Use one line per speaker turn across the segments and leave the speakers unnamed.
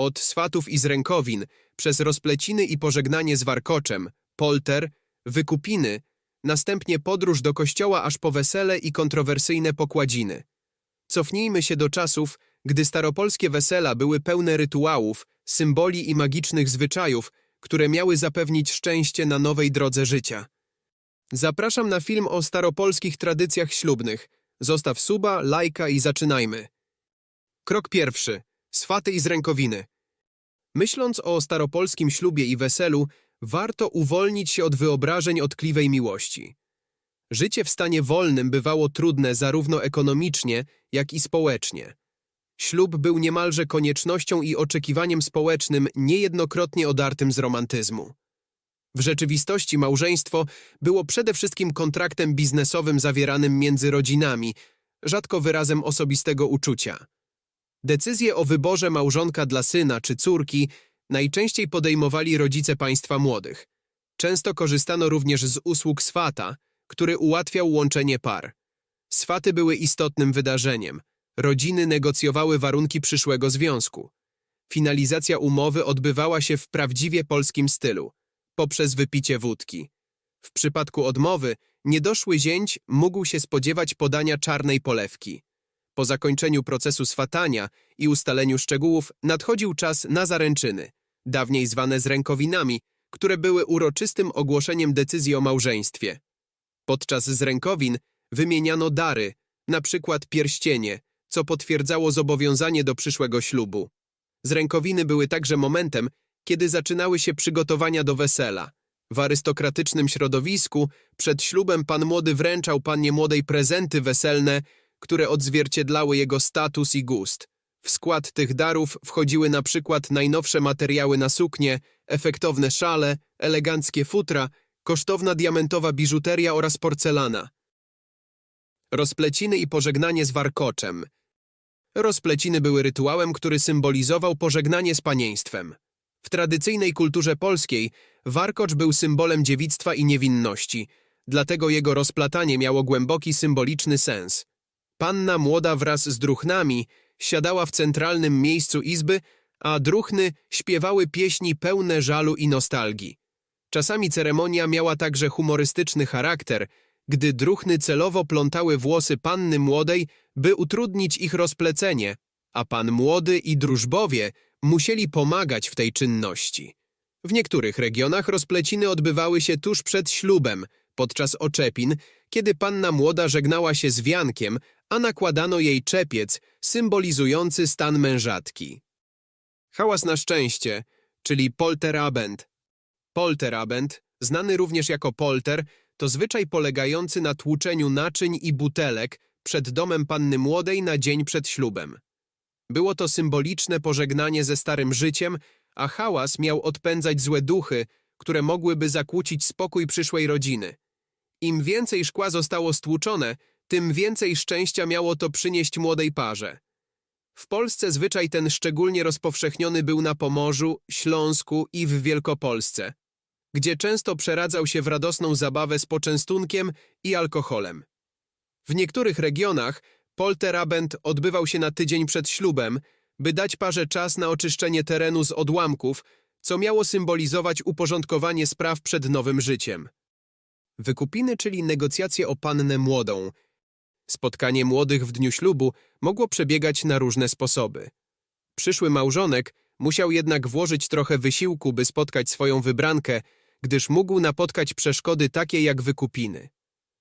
Od swatów i z rękowin, przez rozpleciny i pożegnanie z warkoczem, polter, wykupiny, następnie podróż do kościoła aż po wesele i kontrowersyjne pokładziny. Cofnijmy się do czasów, gdy staropolskie wesela były pełne rytuałów, symboli i magicznych zwyczajów, które miały zapewnić szczęście na nowej drodze życia. Zapraszam na film o staropolskich tradycjach ślubnych. Zostaw suba, lajka i zaczynajmy. Krok pierwszy. Swaty i z rękowiny. Myśląc o staropolskim ślubie i weselu, warto uwolnić się od wyobrażeń o tkliwej miłości. Życie w stanie wolnym bywało trudne zarówno ekonomicznie, jak i społecznie. Ślub był niemalże koniecznością i oczekiwaniem społecznym niejednokrotnie odartym z romantyzmu. W rzeczywistości małżeństwo było przede wszystkim kontraktem biznesowym zawieranym między rodzinami, rzadko wyrazem osobistego uczucia. Decyzje o wyborze małżonka dla syna czy córki najczęściej podejmowali rodzice państwa młodych. Często korzystano również z usług swata, który ułatwiał łączenie par. Swaty były istotnym wydarzeniem. Rodziny negocjowały warunki przyszłego związku. Finalizacja umowy odbywała się w prawdziwie polskim stylu, poprzez wypicie wódki. W przypadku odmowy niedoszły zięć mógł się spodziewać podania czarnej polewki. Po zakończeniu procesu swatania i ustaleniu szczegółów nadchodził czas na zaręczyny, dawniej zwane z rękowinami, które były uroczystym ogłoszeniem decyzji o małżeństwie. Podczas zrękowin wymieniano dary, na przykład pierścienie, co potwierdzało zobowiązanie do przyszłego ślubu. Zrękowiny były także momentem, kiedy zaczynały się przygotowania do wesela. W arystokratycznym środowisku przed ślubem pan młody wręczał pannie młodej prezenty weselne, które odzwierciedlały jego status i gust. W skład tych darów wchodziły na przykład najnowsze materiały na suknie, efektowne szale, eleganckie futra, kosztowna diamentowa biżuteria oraz porcelana. Rozpleciny i pożegnanie z warkoczem. Rozpleciny były rytuałem, który symbolizował pożegnanie z panieństwem. W tradycyjnej kulturze polskiej warkocz był symbolem dziewictwa i niewinności, dlatego jego rozplatanie miało głęboki symboliczny sens. Panna młoda wraz z druchnami siadała w centralnym miejscu izby, a druchny śpiewały pieśni pełne żalu i nostalgii. Czasami ceremonia miała także humorystyczny charakter, gdy druchny celowo plątały włosy panny młodej, by utrudnić ich rozplecenie, a pan młody i drużbowie musieli pomagać w tej czynności. W niektórych regionach rozpleciny odbywały się tuż przed ślubem, podczas oczepin, kiedy panna młoda żegnała się z wiankiem, a nakładano jej czepiec symbolizujący stan mężatki. Hałas na szczęście, czyli polterabend. Polterabend, znany również jako polter, to zwyczaj polegający na tłuczeniu naczyń i butelek przed domem panny młodej na dzień przed ślubem. Było to symboliczne pożegnanie ze starym życiem, a hałas miał odpędzać złe duchy, które mogłyby zakłócić spokój przyszłej rodziny. Im więcej szkła zostało stłuczone, tym więcej szczęścia miało to przynieść młodej parze. W Polsce zwyczaj ten szczególnie rozpowszechniony był na Pomorzu, Śląsku i w Wielkopolsce, gdzie często przeradzał się w radosną zabawę z poczęstunkiem i alkoholem. W niektórych regionach polterabend odbywał się na tydzień przed ślubem, by dać parze czas na oczyszczenie terenu z odłamków, co miało symbolizować uporządkowanie spraw przed nowym życiem. Wykupiny, czyli negocjacje o pannę młodą. Spotkanie młodych w dniu ślubu mogło przebiegać na różne sposoby. Przyszły małżonek musiał jednak włożyć trochę wysiłku, by spotkać swoją wybrankę, gdyż mógł napotkać przeszkody takie jak wykupiny.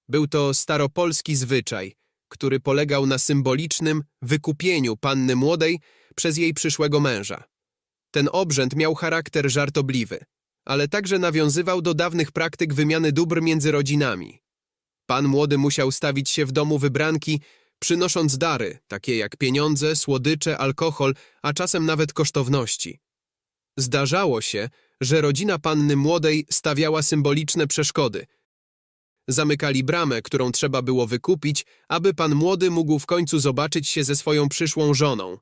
Był to staropolski zwyczaj, który polegał na symbolicznym wykupieniu panny młodej przez jej przyszłego męża. Ten obrzęd miał charakter żartobliwy, ale także nawiązywał do dawnych praktyk wymiany dóbr między rodzinami. Pan młody musiał stawić się w domu wybranki, przynosząc dary, takie jak pieniądze, słodycze, alkohol, a czasem nawet kosztowności. Zdarzało się, że rodzina panny młodej stawiała symboliczne przeszkody. Zamykali bramę, którą trzeba było wykupić, aby pan młody mógł w końcu zobaczyć się ze swoją przyszłą żoną.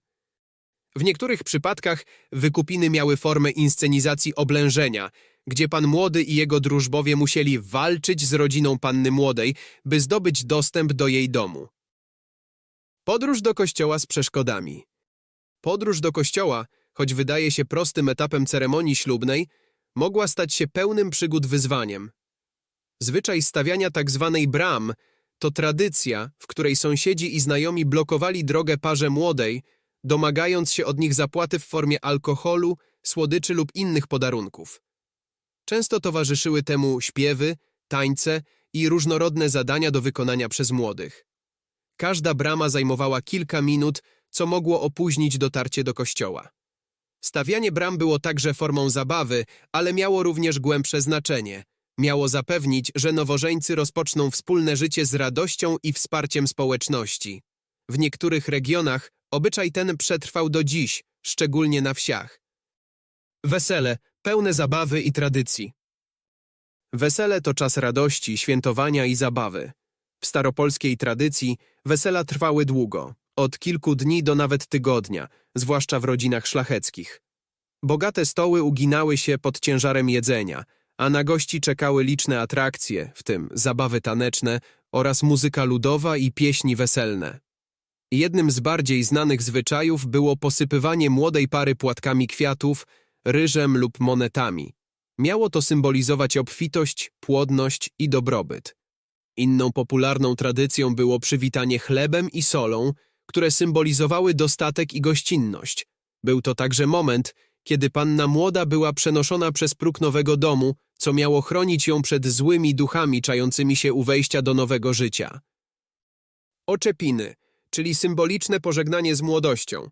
W niektórych przypadkach wykupiny miały formę inscenizacji oblężenia, gdzie pan młody i jego drużbowie musieli walczyć z rodziną panny młodej, by zdobyć dostęp do jej domu. Podróż do kościoła z przeszkodami. Podróż do kościoła, choć wydaje się prostym etapem ceremonii ślubnej, mogła stać się pełnym przygód wyzwaniem. Zwyczaj stawiania tak zwanej bram to tradycja, w której sąsiedzi i znajomi blokowali drogę parze młodej, domagając się od nich zapłaty w formie alkoholu, słodyczy lub innych podarunków. Często towarzyszyły temu śpiewy, tańce i różnorodne zadania do wykonania przez młodych. Każda brama zajmowała kilka minut, co mogło opóźnić dotarcie do kościoła. Stawianie bram było także formą zabawy, ale miało również głębsze znaczenie. Miało zapewnić, że nowożeńcy rozpoczną wspólne życie z radością i wsparciem społeczności. W niektórych regionach obyczaj ten przetrwał do dziś, szczególnie na wsiach. Wesele, pełne zabawy i tradycji. Wesele to czas radości, świętowania i zabawy. W staropolskiej tradycji wesela trwały długo, od kilku dni do nawet tygodnia, zwłaszcza w rodzinach szlacheckich. Bogate stoły uginały się pod ciężarem jedzenia, a na gości czekały liczne atrakcje, w tym zabawy taneczne oraz muzyka ludowa i pieśni weselne. Jednym z bardziej znanych zwyczajów było posypywanie młodej pary płatkami kwiatów, ryżem lub monetami. Miało to symbolizować obfitość, płodność i dobrobyt. Inną popularną tradycją było przywitanie chlebem i solą, które symbolizowały dostatek i gościnność. Był to także moment, kiedy panna młoda była przenoszona przez próg nowego domu, co miało chronić ją przed złymi duchami czającymi się u wejścia do nowego życia. Oczepiny, czyli symboliczne pożegnanie z młodością.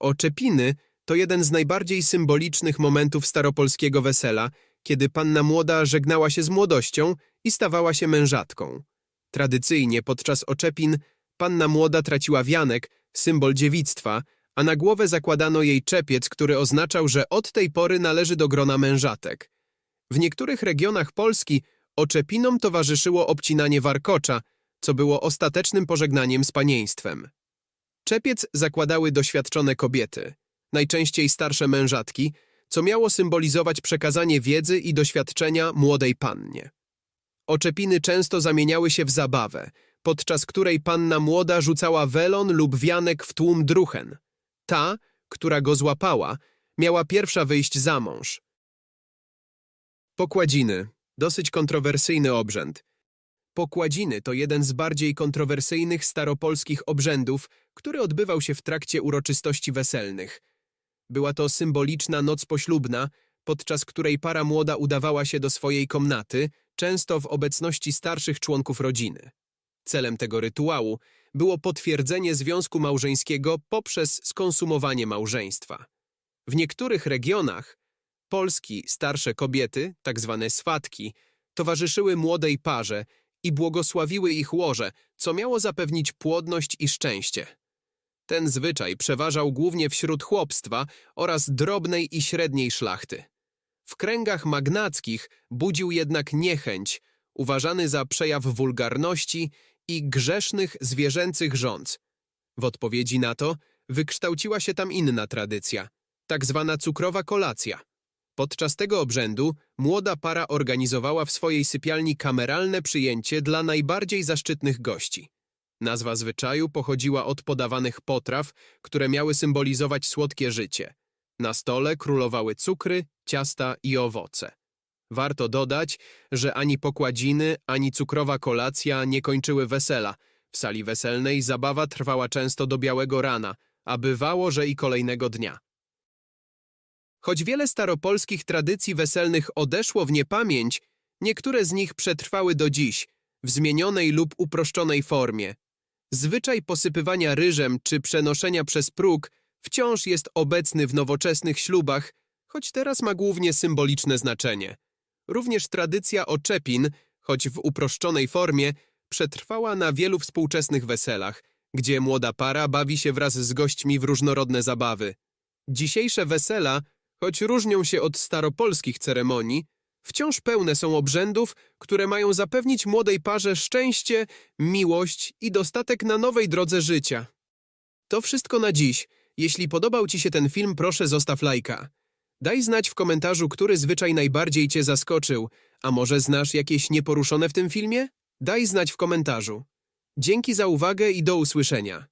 Oczepiny to jeden z najbardziej symbolicznych momentów staropolskiego wesela, kiedy panna młoda żegnała się z młodością i stawała się mężatką. Tradycyjnie podczas oczepin panna młoda traciła wianek, symbol dziewictwa, a na głowę zakładano jej czepiec, który oznaczał, że od tej pory należy do grona mężatek. W niektórych regionach Polski oczepinom towarzyszyło obcinanie warkocza, co było ostatecznym pożegnaniem z panieństwem. Czepiec zakładały doświadczone kobiety, najczęściej starsze mężatki, co miało symbolizować przekazanie wiedzy i doświadczenia młodej pannie. Oczepiny często zamieniały się w zabawę, podczas której panna młoda rzucała welon lub wianek w tłum druchen. Ta, która go złapała, miała pierwsza wyjść za mąż. Pokładziny. Dosyć kontrowersyjny obrzęd. Pokładziny to jeden z bardziej kontrowersyjnych staropolskich obrzędów, który odbywał się w trakcie uroczystości weselnych. Była to symboliczna noc poślubna, podczas której para młoda udawała się do swojej komnaty, często w obecności starszych członków rodziny. Celem tego rytuału było potwierdzenie związku małżeńskiego poprzez skonsumowanie małżeństwa. W niektórych regionach Polski starsze kobiety, tak zwane swatki, towarzyszyły młodej parze i błogosławiły ich łoże, co miało zapewnić płodność i szczęście. Ten zwyczaj przeważał głównie wśród chłopstwa oraz drobnej i średniej szlachty. W kręgach magnackich budził jednak niechęć, uważany za przejaw wulgarności i grzesznych zwierzęcych rządz. W odpowiedzi na to wykształciła się tam inna tradycja, tak zwana cukrowa kolacja. Podczas tego obrzędu młoda para organizowała w swojej sypialni kameralne przyjęcie dla najbardziej zaszczytnych gości. Nazwa zwyczaju pochodziła od podawanych potraw, które miały symbolizować słodkie życie. Na stole królowały cukry, ciasta i owoce. Warto dodać, że ani pokładziny, ani cukrowa kolacja nie kończyły wesela. W sali weselnej zabawa trwała często do białego rana, a bywało, że i kolejnego dnia. Choć wiele staropolskich tradycji weselnych odeszło w niepamięć, niektóre z nich przetrwały do dziś, w zmienionej lub uproszczonej formie. Zwyczaj posypywania ryżem czy przenoszenia przez próg wciąż jest obecny w nowoczesnych ślubach, choć teraz ma głównie symboliczne znaczenie. Również tradycja oczepin, choć w uproszczonej formie, przetrwała na wielu współczesnych weselach, gdzie młoda para bawi się wraz z gośćmi w różnorodne zabawy. Dzisiejsze wesela, choć różnią się od staropolskich ceremonii, wciąż pełne są obrzędów, które mają zapewnić młodej parze szczęście, miłość i dostatek na nowej drodze życia. To wszystko na dziś. Jeśli podobał Ci się ten film, proszę zostaw lajka. Daj znać w komentarzu, który zwyczaj najbardziej Cię zaskoczył, a może znasz jakieś nieporuszone w tym filmie? Daj znać w komentarzu. Dzięki za uwagę i do usłyszenia.